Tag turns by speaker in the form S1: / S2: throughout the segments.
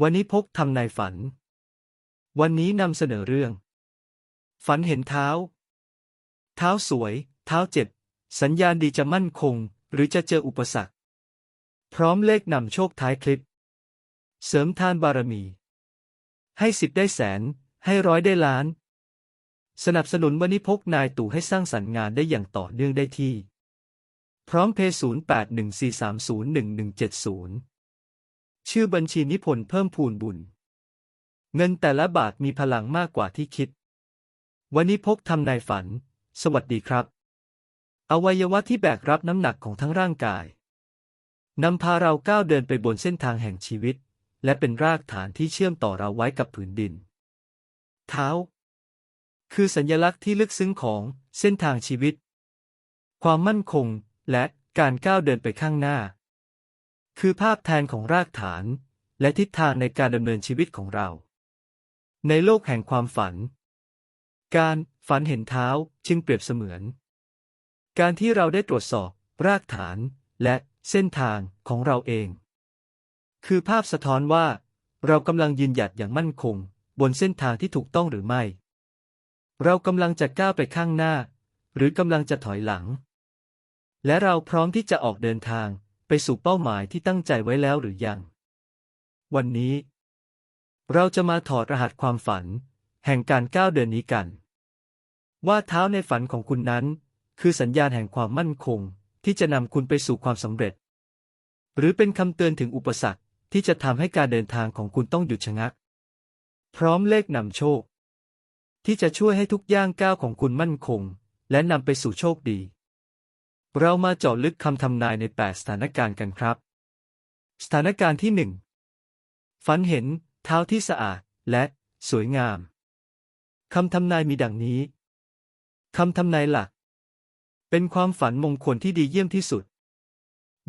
S1: วันนี้พกทำนายฝัน วันนี้นำเสนอเรื่อง ฝันเห็นเท้า เท้าสวย เท้าเจ็บ สัญญาณดีจะมั่นคง หรือจะเจออุปสรรค พร้อมเลขนำโชคท้ายคลิป เสริมทานบารมี ให้สิบได้แสน ให้ร้อยได้ล้าน สนับสนุนวันนี้พกนายตู่ให้สร้างสรรค์งานได้อย่างต่อเนื่องได้ที่ พร้อมเพย์0814301170 ชื่อบัญชีนิพนธ์เพิ่มพูนบุญ เงินแต่ละบาทมีพลังมากกว่าที่คิด วันนี้พกทำนายฝัน สวัสดีครับ อวัยวะที่แบกรับน้ำหนักของทั้งร่างกาย นำพาเราก้าวเดินไปบนเส้นทางแห่งชีวิต และเป็นรากฐานที่เชื่อมต่อเราไว้กับผืนดิน เท้า คือสัญลักษณ์ที่ลึกซึ้งของเส้นทางชีวิต ความมั่นคงและการก้าวเดินไปข้างหน้า คือภาพแทนของรากฐาน และทิศทางในการดำเนินชีวิตของเรา ในโลกแห่งความฝัน การฝันเห็นเท้าจึงเปรียบเสมือน การที่เราได้ตรวจสอบ รากฐานและเส้นทางของเราเอง คือภาพสะท้อนว่า เรากำลังยืนหยัดอย่างมั่นคง บนเส้นทางที่ถูกต้องหรือไม่ เรากำลังจะก้าวไปข้างหน้า หรือกำลังจะถอยหลัง และเราพร้อมที่จะออกเดินทาง ไปสู่เป้าหมายที่ตั้งใจไว้แล้วหรือยัง วันนี้ เราจะมาถอดรหัสความฝัน แห่งการก้าวเดินนี้กัน ว่าเท้าในฝันของคุณนั้น คือสัญญาณแห่งความมั่นคง ที่จะนำคุณไปสู่ความสำเร็จ หรือเป็นคำเตือนถึงอุปสรรคที่จะทำให้การเดินทางของคุณต้องหยุดชะงัก พร้อมเลขนำโชค ที่จะช่วยให้ทุกย่างก้าวของคุณมั่นคง และนำไปสู่โชคดี เรามาเจาะลึกคำทำนายใน 8 สถานการณ์กันครับ สถานการณ์ที่ 1 ฝันเห็น เท้าที่สะอาด และสวยงาม คำทำนายมีดังนี้ คำทำนายหลัก เป็นความฝันมงคลที่ดีเยี่ยมที่สุด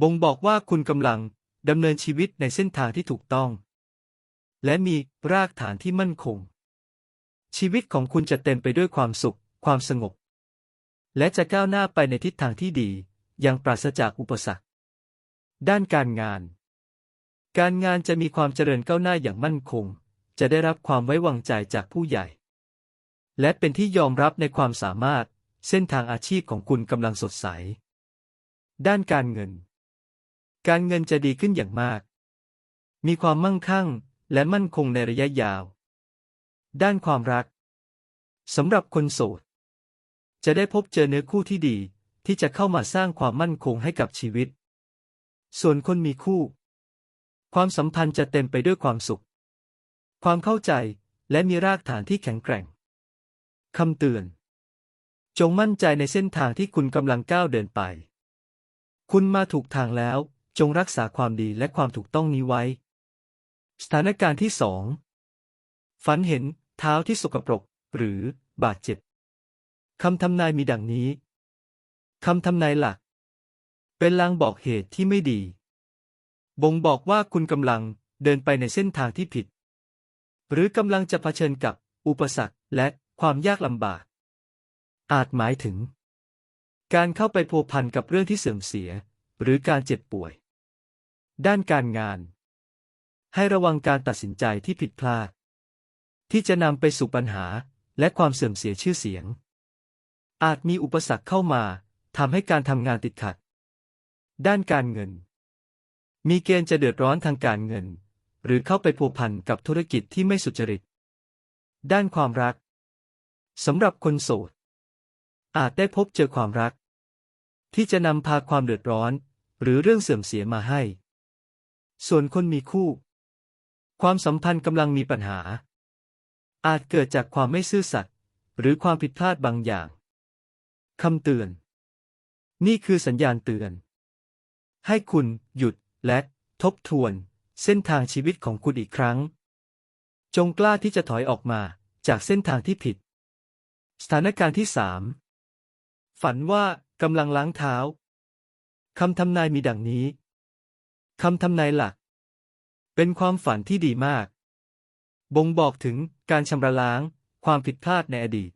S1: บ่งบอกว่าคุณกำลังดำเนินชีวิตในเส้นทางที่ถูกต้อง และมีรากฐานที่มั่นคง ชีวิตของคุณจะเต็มไปด้วยความสุข ความสงบ และจะก้าวหน้าไปในทิศทางที่ดี อย่างปราศจากอุปสรรค ด้านการงาน การงานจะมีความเจริญก้าวหน้าอย่างมั่นคง จะได้รับความไว้วางใจจากผู้ใหญ่ และเป็นที่ยอมรับในความสามารถ เส้นทางอาชีพของคุณกำลังสดใส ด้านการเงิน การเงินจะดีขึ้นอย่างมาก มีความมั่งคั่งและมั่นคงในระยะยาว ด้านความรักสำหรับคนโสด จะได้พบเจอเนื้อคู่ที่ดี ที่จะเข้ามาสร้างความมั่นคงให้กับชีวิต ส่วนคนมีคู่ ความสัมพันธ์จะเต็มไปด้วยความสุข ความเข้าใจและมีรากฐานที่แข็งแกร่งคำเตือน จงมั่นใจในเส้นทางที่คุณกำลังก้าวเดินไป คุณมาถูกทางแล้ว จงรักษาความดีและความถูกต้องนี้ไว้ สถานการณ์ที่สองฝันเห็นเท้าที่สกปรก หรือบาดเจ็บ คำทำนายมีดังนี้ คำทำนายหลัก เป็นลางบอกเหตุที่ไม่ดี บ่งบอกว่าคุณกำลังเดินไปในเส้นทางที่ผิด หรือกำลังจะเผชิญกับอุปสรรคและความยากลำบาก อาจหมายถึง การเข้าไปพัวพันกับเรื่องที่เสื่อมเสีย หรือการเจ็บป่วย ด้านการงาน ให้ระวังการตัดสินใจที่ผิดพลาด ที่จะนำไปสู่ปัญหาและความเสื่อมเสียชื่อเสียง อาจมีอุปสรรคเข้ามาทำให้การทำงานติดขัด ด้านการเงิน มีเกณฑ์จะเดือดร้อนทางการเงิน หรือเข้าไปพัวพันกับธุรกิจที่ไม่สุจริต ด้านความรักสำหรับคนโสด อาจได้พบเจอความรัก ที่จะนำพาความเดือดร้อน หรือเรื่องเสื่อมเสียมาให้ ส่วนคนมีคู่ ความสัมพันธ์กำลังมีปัญหา อาจเกิดจากความไม่ซื่อสัตย์หรือความผิดพลาดบางอย่าง คำเตือน นี่คือสัญญาณเตือน ให้คุณหยุดและทบทวนเส้นทางชีวิตของคุณอีกครั้ง จงกล้าที่จะถอยออกมาจากเส้นทางที่ผิด สถานการณ์ที่สามฝันว่ากำลังล้างเท้าคำทำนายมีดังนี้คำทำนายหลัก เป็นความฝันที่ดีมาก บ่งบอกถึงการชำระล้างความผิดพลาดในอดีต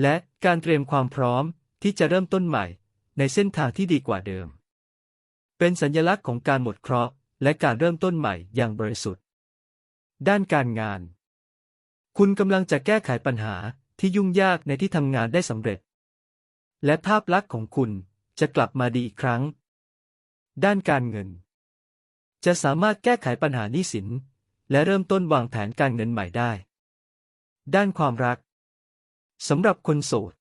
S1: และการเตรียมความพร้อมที่จะเริ่มต้นใหม่ ในเส้นทางที่ดีกว่าเดิม เป็นสัญลักษณ์ของการหมดเคราะห์และการเริ่มต้นใหม่อย่างบริสุทธิ์ ด้านการงาน คุณกำลังจะแก้ไขปัญหาที่ยุ่งยากในที่ทำงานได้สำเร็จ และภาพลักษณ์ของคุณจะกลับมาดีอีกครั้ง ด้านการเงิน จะสามารถแก้ไขปัญหาหนี้สิน และเริ่มต้นวางแผนการเงินใหม่ได้ ด้านความรัก สำหรับคนโสด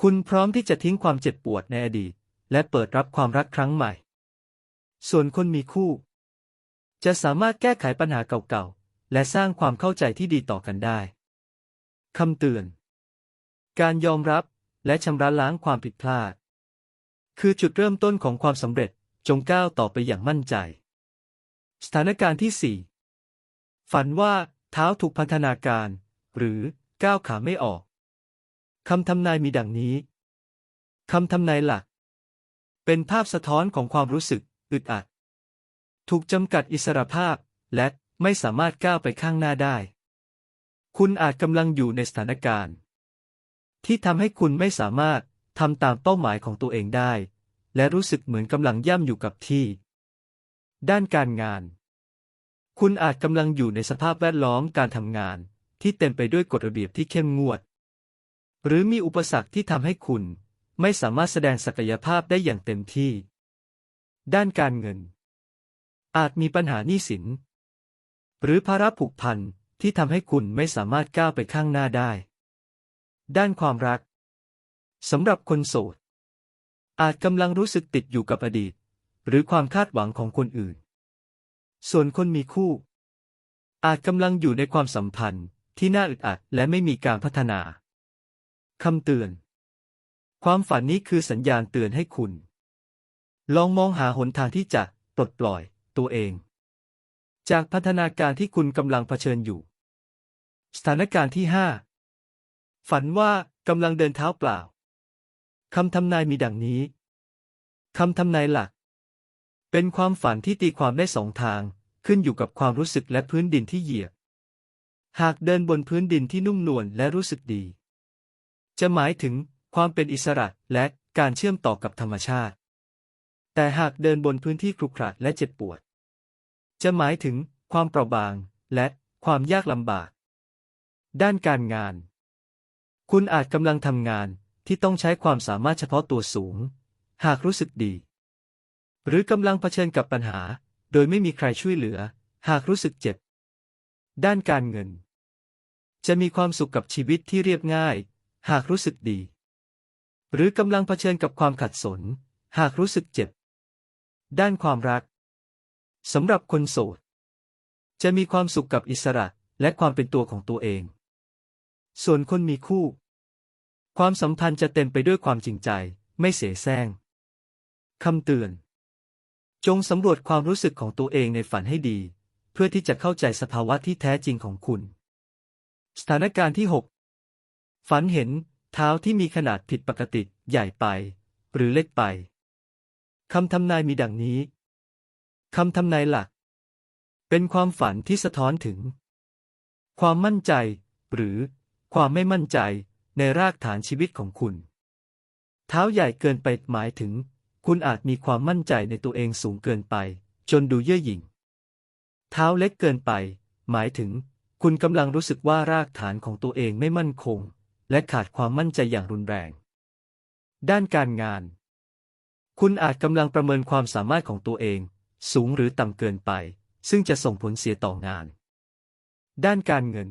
S1: คุณพร้อมที่จะทิ้งความเจ็บปวดในอดีต และเปิดรับความรักครั้งใหม่ ส่วนคนมีคู่ จะสามารถแก้ไขปัญหาเก่าๆ และสร้างความเข้าใจที่ดีต่อกันได้ คำเตือน การยอมรับและชำระล้างความผิดพลาด คือจุดเริ่มต้นของความสำเร็จจงก้าวต่อไปอย่างมั่นใจ สถานการณ์ที่ 4 ฝันว่าเท้าถูกพันธนาการ หรือก้าวขาไม่ออก คำทำนายมีดังนี้ คำทำนายหลัก เป็นภาพสะท้อนของความรู้สึก อึดอัด ถูกจำกัดอิสรภาพ และไม่สามารถก้าวไปข้างหน้าได้ คุณอาจกำลังอยู่ในสถานการณ์ ที่ทำให้คุณไม่สามารถทำตามเป้าหมายของตัวเองได้ และรู้สึกเหมือนกำลังย่ำอยู่กับที่ ด้านการงาน คุณอาจกำลังอยู่ในสภาพแวดล้อมการทำงาน ที่เต็มไปด้วยกฎระเบียบที่เข้มงวด หรือมีอุปสรรคที่ทำให้คุณ ไม่สามารถแสดงศักยภาพได้อย่างเต็มที่ ด้านการเงิน อาจมีปัญหาหนี้สิน หรือภาระผูกพันที่ทำให้คุณไม่สามารถก้าวไปข้างหน้าได้ ด้านความรักสำหรับคนโสด อาจกำลังรู้สึกติดอยู่กับอดีต หรือความคาดหวังของคนอื่น ส่วนคนมีคู่ อาจกำลังอยู่ในความสัมพันธ์ที่น่าอึดอัดและไม่มีการพัฒนา คำเตือน ความฝันนี้คือสัญญาณเตือนให้คุณ ลองมองหาหนทางที่จะปลดปล่อยตัวเอง จากพัฒนาการที่คุณกำลังเผชิญอยู่ สถานการณ์ที่ 5 ฝันว่ากำลังเดินเท้าเปล่าคำทำนายมีดังนี้คำทำนายหลัก เป็นความฝันที่ตีความได้สองทางขึ้นอยู่กับความรู้สึกและพื้นดินที่เหยียบ หากเดินบนพื้นดินที่นุ่มนวลและรู้สึกดี จะหมายถึงความเป็นอิสระและการเชื่อมต่อกับธรรมชาติ แต่หากเดินบนพื้นที่ครุขระและเจ็บปวด จะหมายถึงความเปราะบางและความยากลำบาก ด้านการงาน คุณอาจกำลังทำงานที่ต้องใช้ความสามารถเฉพาะตัวสูง หากรู้สึกดี หรือกำลังเผชิญกับปัญหา โดยไม่มีใครช่วยเหลือ หากรู้สึกเจ็บ ด้านการเงิน จะมีความสุขกับชีวิตที่เรียบง่าย หากรู้สึกดี หรือกำลังเผชิญกับความขัดสน หากรู้สึกเจ็บ ด้านความรักสำหรับคนโสด จะมีความสุขกับอิสระและความเป็นตัวของตัวเอง ส่วนคนมีคู่ ความสัมพันธ์จะเต็มไปด้วยความจริงใจ ไม่เสแสร้งคำเตือน จงสำรวจความรู้สึกของตัวเองในฝันให้ดี เพื่อที่จะเข้าใจสภาวะที่แท้จริงของคุณ สถานการณ์ที่6 ฝันเห็นเท้าที่มีขนาดผิดปกติใหญ่ไป หรือเล็กไป คำทำนายมีดังนี้คำทำนายหลัก เป็นความฝันที่สะท้อนถึง ความมั่นใจ หรือความไม่มั่นใจในรากฐานชีวิตของคุณ เท้าใหญ่เกินไปหมายถึง คุณอาจมีความมั่นใจในตัวเองสูงเกินไป จนดูเย่อหยิ่ง เท้าเล็กเกินไป หมายถึง คุณกำลังรู้สึกว่ารากฐานของตัวเองไม่มั่นคง และขาดความมั่นใจอย่างรุนแรง ด้านการงาน คุณอาจกำลังประเมินความสามารถของตัวเอง สูงหรือต่ำเกินไป ซึ่งจะส่งผลเสียต่องาน ด้านการเงิน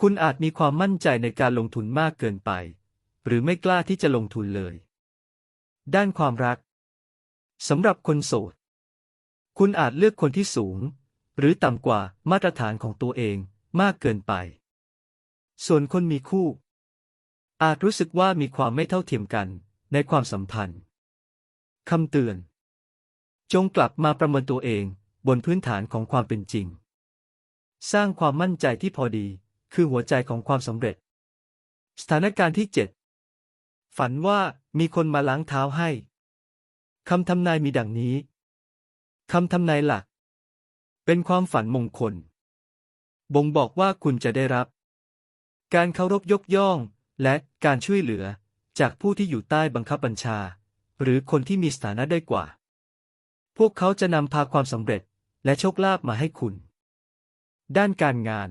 S1: คุณอาจมีความมั่นใจในการลงทุนมากเกินไป หรือไม่กล้าที่จะลงทุนเลย ด้านความรักสำหรับคนโสด คุณอาจเลือกคนที่สูง หรือต่ำกว่ามาตรฐานของตัวเองมากเกินไป ส่วนคนมีคู่ อาจรู้สึกว่ามีความไม่เท่าเทียมกันในความสัมพันธ์คำเตือน จงกลับมาประเมินตัวเองบนพื้นฐานของความเป็นจริง สร้างความมั่นใจที่พอดีคือหัวใจของความสำเร็จ สถานการณ์ที่ 7 ฝันว่ามีคนมาล้างเท้าให้ คำทำนายมีดังนี้ คำทำนายหลัก เป็นความฝันมงคล บ่งบอกว่าคุณจะได้รับ การเคารพยกย่อง และการช่วยเหลือ จากผู้ที่อยู่ใต้บังคับบัญชา หรือคนที่มีสถานะได้กว่า พวกเขาจะนำพาความสำเร็จและโชคลาภมาให้คุณ ด้านการงาน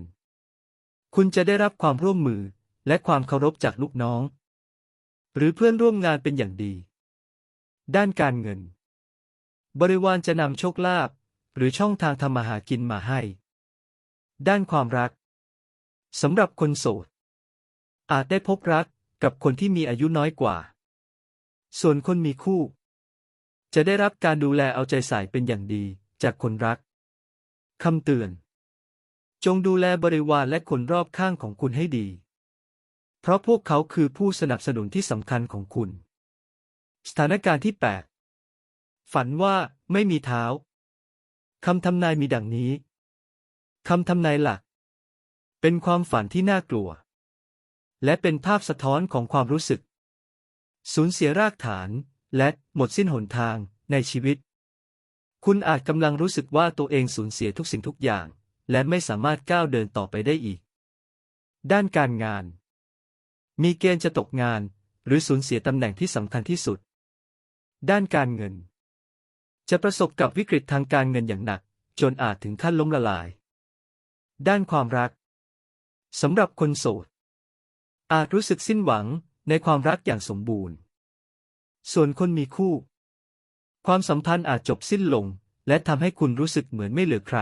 S1: คุณจะได้รับความร่วมมือและความเคารพจากลูกน้อง หรือเพื่อนร่วมงานเป็นอย่างดี ด้านการเงิน บริวารจะนำโชคลาภหรือช่องทางทำมาหากินมาให้ ด้านความรัก สำหรับคนโสด อาจได้พบรักกับคนที่มีอายุน้อยกว่า ส่วนคนมีคู่ จะได้รับการดูแลเอาใจใส่เป็นอย่างดีจากคนรักคำเตือน จงดูแลบริวารและคนรอบข้างของคุณให้ดี เพราะพวกเขาคือผู้สนับสนุนที่สำคัญของคุณ สถานการณ์ที่ 8 ฝันว่าไม่มีเท้าคำทำนายมีดังนี้คำทำนายหลัก เป็นความฝันที่น่ากลัว และเป็นภาพสะท้อนของความรู้สึก สูญเสียรากฐานและหมดสิ้นหนทางในชีวิต คุณอาจกำลังรู้สึกว่าตัวเองสูญเสียทุกสิ่งทุกอย่าง และไม่สามารถก้าวเดินต่อไปได้อีก ด้านการงาน มีเกณฑ์จะตกงาน หรือสูญเสียตำแหน่งที่สำคัญที่สุด ด้านการเงิน จะประสบกับวิกฤตทางการเงินอย่างหนัก จนอาจถึงขั้นล้มละลาย ด้านความรัก สำหรับคนโสด อาจรู้สึกสิ้นหวังในความรักอย่างสมบูรณ์ ส่วนคนมีคู่ ความสัมพันธ์อาจจบสิ้นลง และทำให้คุณรู้สึกเหมือนไม่เหลือใคร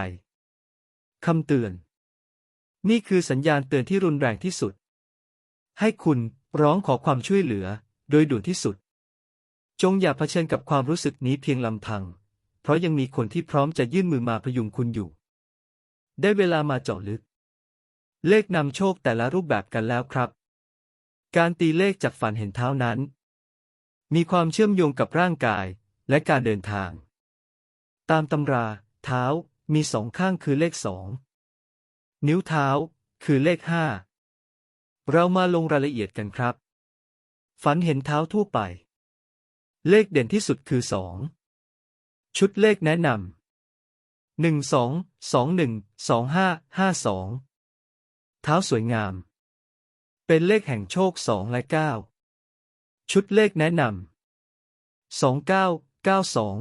S1: คำเตือน นี่คือสัญญาณเตือนที่รุนแรงที่สุด ให้คุณร้องขอความช่วยเหลือโดยด่วนที่สุด จงอย่าเผชิญกับความรู้สึกนี้เพียงลำพัง เพราะยังมีคนที่พร้อมจะยื่นมือมาพยุงคุณอยู่ ได้เวลามาเจาะลึก เลขนำโชคแต่ละรูปแบบกันแล้วครับ การตีเลขจากฝันเห็นเท้านั้น มีความเชื่อมโยงกับร่างกายและการเดินทาง ตามตำรา เท้ามีสองข้างคือเลขสอง นิ้วเท้าคือเลขห้า เรามาลงรายละเอียดกันครับ ฝันเห็นเท้าทั่วไป เลขเด่นที่สุดคือสอง ชุดเลขแนะนำหนึ่งสองสองหนึ่งสองห้าห้าสอง เท้าสวยงาม เป็นเลขแห่งโชคสองและเก้าชุดเลขแนะนำสองเก้าเก้าสอง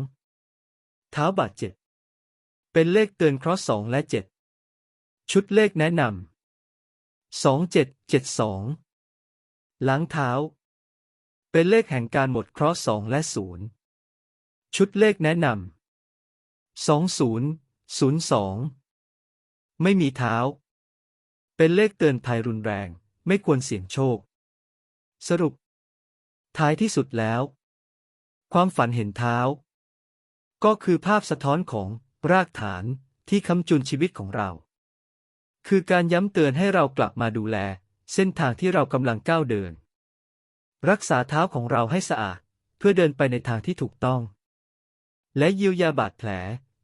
S1: เท้าบาดเจ็บเป็นเลขเตือนเคราะห์สองและเจ็ดชุดเลขแนะนำสองเจ็ดเจ็ดสองหลังเท้า เป็นเลขแห่งการหมดเคราะห์สองและศูนย์ชุดเลขแนะนำสองศูนย์ศูนย์สองไม่มีเท้า เป็นเลขเตือนภัยรุนแรง ไม่ควรเสี่ยงโชค สรุป ท้ายที่สุดแล้ว ความฝันเห็นเท้า ก็คือภาพสะท้อนของรากฐานที่คำจุนชีวิตของเรา คือการย้ำเตือนให้เรากลับมาดูแล เส้นทางที่เรากำลังก้าวเดิน รักษาเท้าของเราให้สะอาด เพื่อเดินไปในทางที่ถูกต้อง และเยียวยาบาดแผล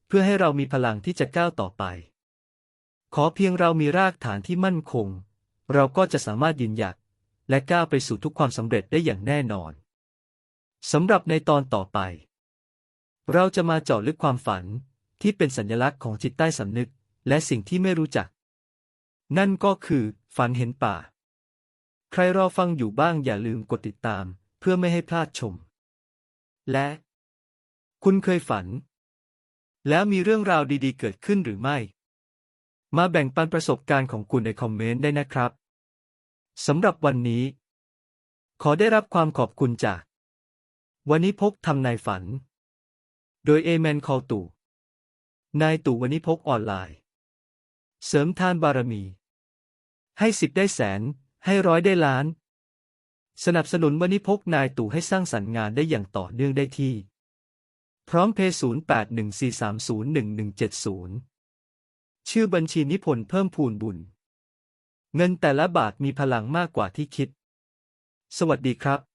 S1: เพื่อให้เรามีพลังที่จะก้าวต่อไป ขอเพียงเรามีรากฐานที่มั่นคง เราก็จะสามารถยืนหยัดและก้าวไปสู่ทุกความสำเร็จได้อย่างแน่นอนสำหรับในตอนต่อไป เราจะมาเจาะลึกความฝันที่เป็นสัญลักษณ์ของจิตใต้สำนึก และสิ่งที่ไม่รู้จัก นั่นก็คือฝันเห็นป่า ใครรอฟังอยู่บ้างอย่าลืมกดติดตาม เพื่อไม่ให้พลาดชม และ คุณเคยฝัน แล้วมีเรื่องราวดีๆ เกิดขึ้นหรือไม่ มาแบ่งปันประสบการณ์ของคุณในคอมเมนต์ได้นะครับสำหรับวันนี้ ขอได้รับความขอบคุณจาก วันนี้พกทำนายฝัน โดยเอเมนคอตู่นายตู่วันนี้พกออนไลน์ เสริมทานบารมี ให้สิบได้แสน ให้ร้อยได้ล้าน สนับสนุนวันนี้พกนายตู่ให้สร้างสรรค์งานได้อย่างต่อเนื่องได้ที่ พร้อมเพย์ศูนย์แปดหนึ่งสี่สามศูนย์หนึ่งหนึ่งเจ็ดศูนย์ ชื่อบัญชีนิพนธ์เพิ่มพูนบุญ เงินแต่ละบาทมีพลังมากกว่าที่คิด สวัสดีครับ